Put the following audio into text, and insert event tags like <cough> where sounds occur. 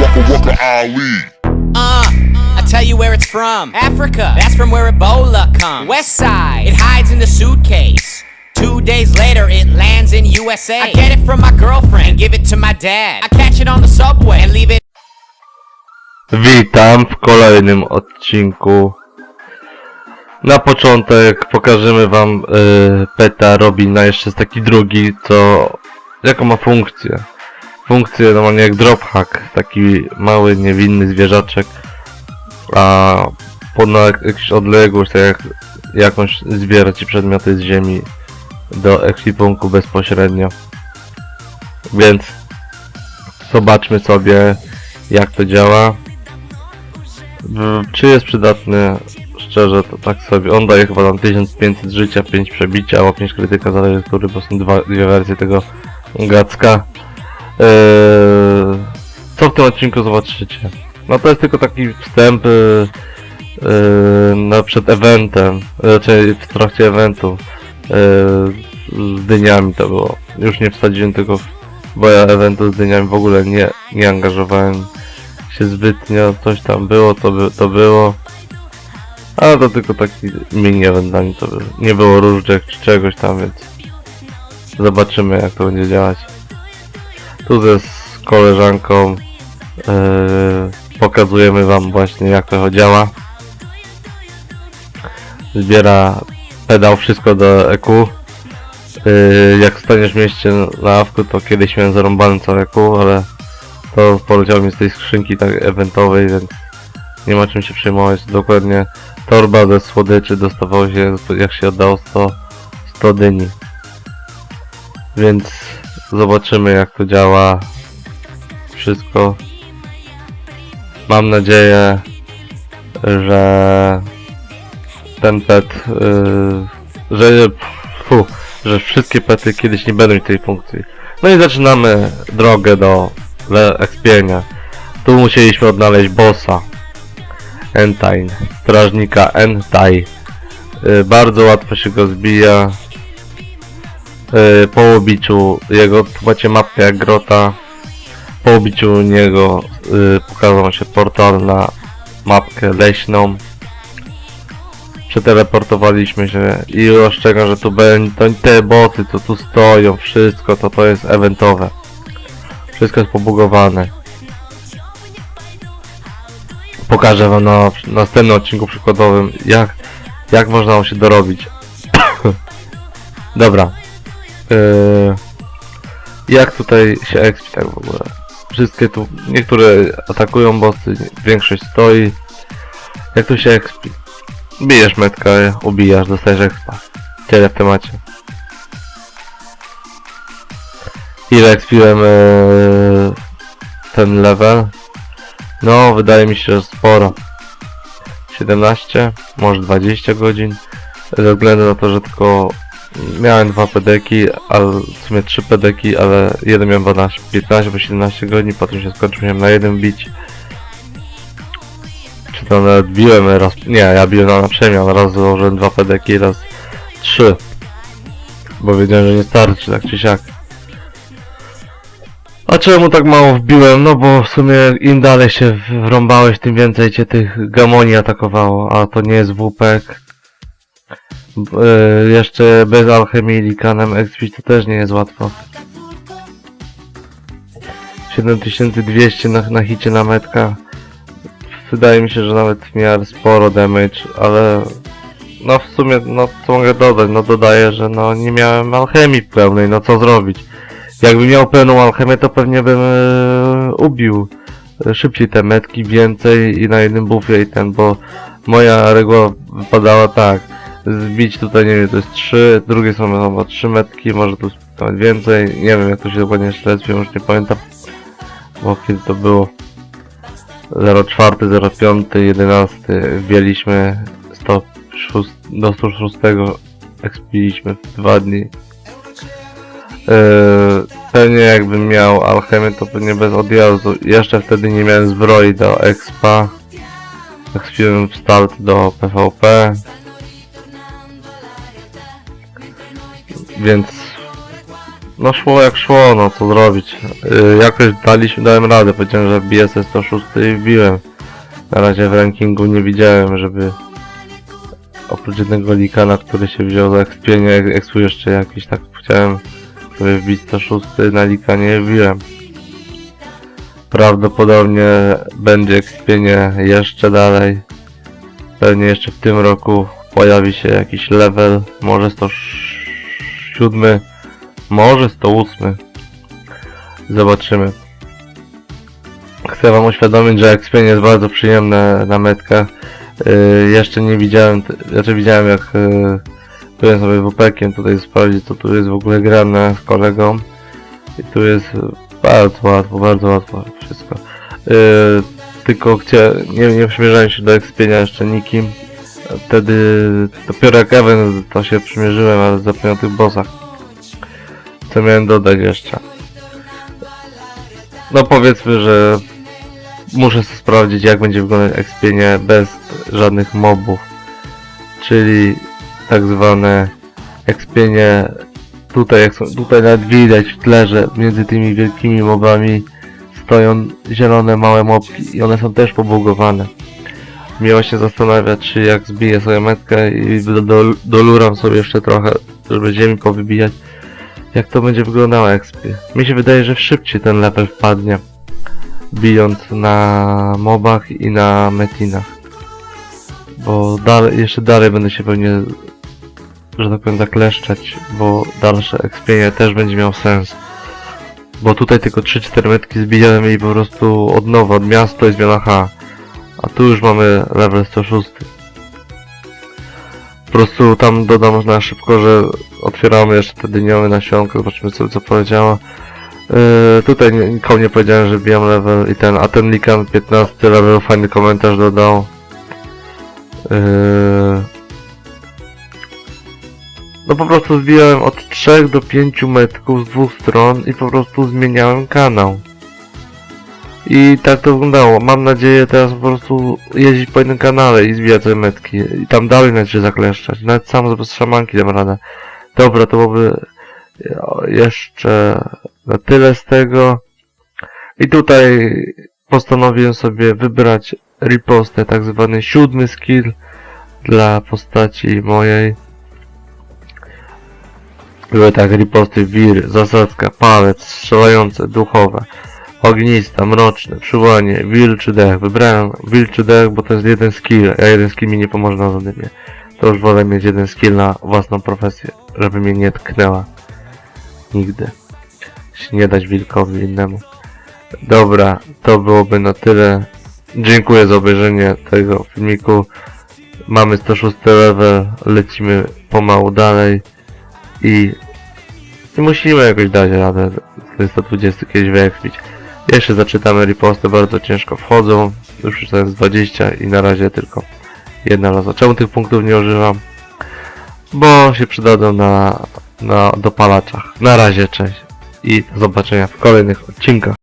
Waka Waka Ali. Uh, I tell you where it's from. Africa. That's from where Ebola comes. West side. It hides in the suitcase. Two days later, it lands in USA. I get it from my girlfriend, give it to my dad. I catch it on the subway and leave it. Witam w kolejnym odcinku. Na początek pokażemy wam y, Peta Robina, jeszcze jest taki drugi, co jaką ma funkcję. Funkcję normalnie jak drophack, taki mały, niewinny zwierzaczek, a pod jakąś odległość, tak jak jakąś zbiera ci przedmioty z ziemi do ekwipunku bezpośrednio. Więc zobaczmy sobie jak to działa. Czy jest przydatny? Szczerze, to tak sobie. On daje chyba tam 1500 życia, 5 przebicia, albo 5 krytyka, zależy który, bo są dwa, dwie wersje tego gacka. Eee, co w tym odcinku zobaczycie? No to jest tylko taki wstęp eee, na przed eventem, raczej w trakcie eventu. Eee, z dyniami to było. Już nie wsadziłem tego, bo ja eventu z dyniami w ogóle nie, nie angażowałem się zbytnio, coś tam było, to, by, to było. Ale to tylko taki mini event dla mnie, to by, nie było różdżek czy czegoś tam, więc zobaczymy jak to będzie działać. Tu ze z koleżanką yy, pokazujemy wam właśnie jak to działa. Zbiera pedał wszystko do EQ. Yy, jak staniesz w mieście na awku, to kiedyś miałem zarąbany cały EQ, ale to poleciało mi z tej skrzynki tak eventowej, więc nie ma czym się przejmować. Dokładnie torba ze słodyczy dostawało się jak się oddało 100, 100 dyni. Więc zobaczymy jak to działa. Wszystko. Mam nadzieję, że ten pet, yy, że, że wszystkie pety kiedyś nie będą mieć tej funkcji. No i zaczynamy drogę do le expienia. Tu musieliśmy odnaleźć bossa. Entine. Strażnika Entai. Y, bardzo łatwo się go zbija. Y, po ubiciu jego, macie mapkę jak grota. Po ubiciu niego y, pokazał się portal na mapkę leśną. Przeteleportowaliśmy się i ostrzegam, że tu będą te boty, co tu stoją, wszystko to to jest eventowe. Wszystko jest pobugowane. Pokażę wam na następnym odcinku przykładowym, jak, jak można się dorobić. <coughs> Dobra. Yy, jak tutaj się expi tak w ogóle? Wszystkie tu, niektóre atakują bossy, większość stoi. Jak tu się expi? Bijesz metkę, ubijasz, dostajesz expa. Tyle w temacie. Ile expiłem yy, ten level? No, wydaje mi się, że sporo. 17, może 20 godzin. Ze względu na to, że tylko miałem dwa pedeki, ale w sumie trzy pedeki, ale jeden miałem 12, 15 bo 17 godzin, potem się skończył, miałem na jeden bić. Czy to nawet biłem raz, nie, ja biłem na przemian, raz założyłem dwa pedeki, raz trzy. Bo wiedziałem, że nie starczy, tak czy siak. A czemu tak mało wbiłem? No bo w sumie im dalej się wrąbałeś, tym więcej cię tych gamoni atakowało, a to nie jest WPEK. E, jeszcze bez alchemii i likanem XP to też nie jest łatwo. 7200 na, na hicie na metka. Wydaje mi się, że nawet w sporo damage, ale no w sumie, no co mogę dodać? No dodaję, że no nie miałem alchemii pełnej, no co zrobić? Jakbym miał pełną alchemię, to pewnie bym e, ubił e, szybciej te metki, więcej i na jednym buffie i ten, bo moja reguła wypadała tak. Zbić tutaj, nie wiem, to jest 3, drugie są chyba 3 metki, może tu nawet więcej, nie wiem jak to się dokładnie śledztwie, już nie pamiętam, bo kiedy to było 04, 05, 11, wbieliśmy 106, do 106, ekspiliśmy w 2 dni. Yy, pewnie jakbym miał alchemię, to pewnie bez odjazdu. Jeszcze wtedy nie miałem zbroi do expa. Expiłem w start do PvP. Więc No szło jak szło, no co zrobić. Yy, jakoś daliśmy, dałem radę, powiedziałem, że wbiję se 106 i wbiłem. Na razie w rankingu nie widziałem, żeby oprócz jednego likana, który się wziął za ekspienie, eksu jeszcze jakiś, tak chciałem sobie wbić 106 na likanie wbiłem. Prawdopodobnie będzie ekspienie jeszcze dalej. Pewnie jeszcze w tym roku pojawi się jakiś level, może 107, może 108. Zobaczymy. Chcę wam uświadomić, że ekspienie jest bardzo przyjemne na metkach. Yy, jeszcze nie widziałem, znaczy widziałem jak yy, byłem sobie WP-kiem tutaj sprawdzić co tu jest w ogóle grane z kolegą. I tu jest bardzo łatwo, bardzo łatwo wszystko. Yy, tylko chciałem, nie, nie przymierzałem się do ekspienia jeszcze nikim. Wtedy dopiero jak Even to się przymierzyłem, ale zapomniałem o tych bossach. Co miałem dodać jeszcze? No powiedzmy, że muszę sobie sprawdzić jak będzie wyglądać ekspienie bez żadnych mobów. Czyli tak zwane ekspienie tutaj, jak są, tutaj nawet widać w tle, że między tymi wielkimi mobami stoją zielone małe mobki i one są też pobugowane. Miało się zastanawiać, czy jak zbiję sobie metkę i do, do, doluram sobie jeszcze trochę, żeby ziemi powybijać, jak to będzie wyglądało ekspie. Mi się wydaje, że szybciej ten level wpadnie, bijąc na mobach i na metinach. Bo dalej, jeszcze dalej będę się pewnie, że tak powiem, zakleszczać, bo dalsze ekspienie też będzie miał sens. Bo tutaj tylko 3-4 metki zbijałem i po prostu od nowa, od miasta i zmiana H. A tu już mamy level 106. Po prostu tam dodam na szybko, że otwieramy jeszcze te dyniowe nasionka, zobaczymy co, co powiedziała. Yy, tutaj nikomu nie powiedziałem, że bijam level i ten, a ten Likan 15 level fajny komentarz dodał. Yy, no po prostu zbijałem od 3 do 5 metków z dwóch stron i po prostu zmieniałem kanał. I tak to wyglądało. Mam nadzieję teraz po prostu jeździć po jednym kanale i zbijać te metki. I tam dalej nawet się zakleszczać. Nawet sam bez szamanki dam radę. Dobra, to byłoby jeszcze na tyle z tego. I tutaj postanowiłem sobie wybrać ripostę, tak zwany siódmy skill dla postaci mojej. Były tak riposty wir, zasadzka, palec, strzelające, duchowe, ognista, mroczne, przywołanie, wilczy dech. Wybrałem wilczy dech, bo to jest jeden skill, a jeden skill mi nie pomoże na zadymie. To już wolę mieć jeden skill na własną profesję, żeby mnie nie tknęła. Nigdy. Się nie dać wilkowi innemu. Dobra, to byłoby na tyle. Dziękuję za obejrzenie tego filmiku. Mamy 106 level, lecimy pomału dalej i, i musimy jakoś dać radę z 120 kiedyś wyekspić. Jeszcze zaczytamy riposty, bardzo ciężko wchodzą, już przeczytałem z 20 i na razie tylko jedna losa. Czemu tych punktów nie używam? Bo się przydadzą na, na dopalaczach. Na razie, cześć i do zobaczenia w kolejnych odcinkach.